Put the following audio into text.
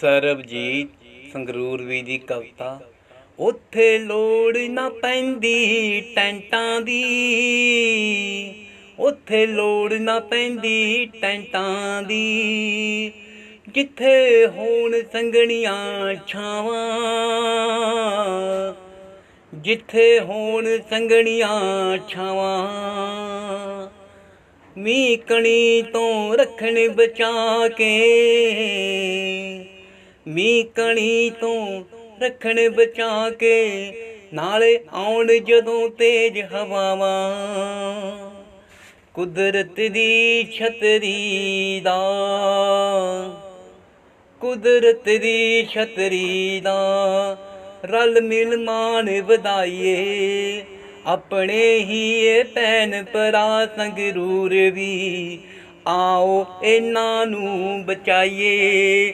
ਸਰਬਜੀਤ ਸੰਗਰੂਰ ਵੀ ਦੀ ਕਵਿਤਾ, ਉੱਥੇ ਲੋੜ ਨਾ ਪੈਂਦੀ ਟੈਂਟਾਂ ਦੀ। ਉੱਥੇ ਲੋੜ ਨਾ ਪੈਂਦੀ ਟੈਂਟਾਂ ਦੀ। ਜਿੱਥੇ ਹੋਣ ਸੰਗਣੀਆਂ ਛਾਵਾਂ, ਜਿੱਥੇ ਹੋਣ ਸੰਗਣੀਆਂ ਛਾਵਾਂ। ਮੀਂਹ ਕਣੀ ਤੋਂ ਰੱਖਣ ਬਚਾ ਕੇ ਮੀਂਹ ਕਣੀ ਤੋਂ ਰੱਖਣ ਬਚਾ ਕੇ ਨਾਲੇ ਆਉਣ ਜਦੋਂ ਤੇਜ ਹਵਾਵਾਂ। ਕੁਦਰਤ ਦੀ ਛਤਰੀ ਦਾ ਕੁਦਰਤ ਦੀ ਛਤਰੀ ਦਾ ਰਲ ਮਿਲ ਮਾਨ ਵਧਾਈਏ, ਆਪਣੇ ਹੀ ਇਹ ਭੈਣ ਭਰਾ ਸੰਗਰੂਰ ਵੀ। ਆਓ ਇਹਨਾਂ ਨੂੰ ਬਚਾਈਏ।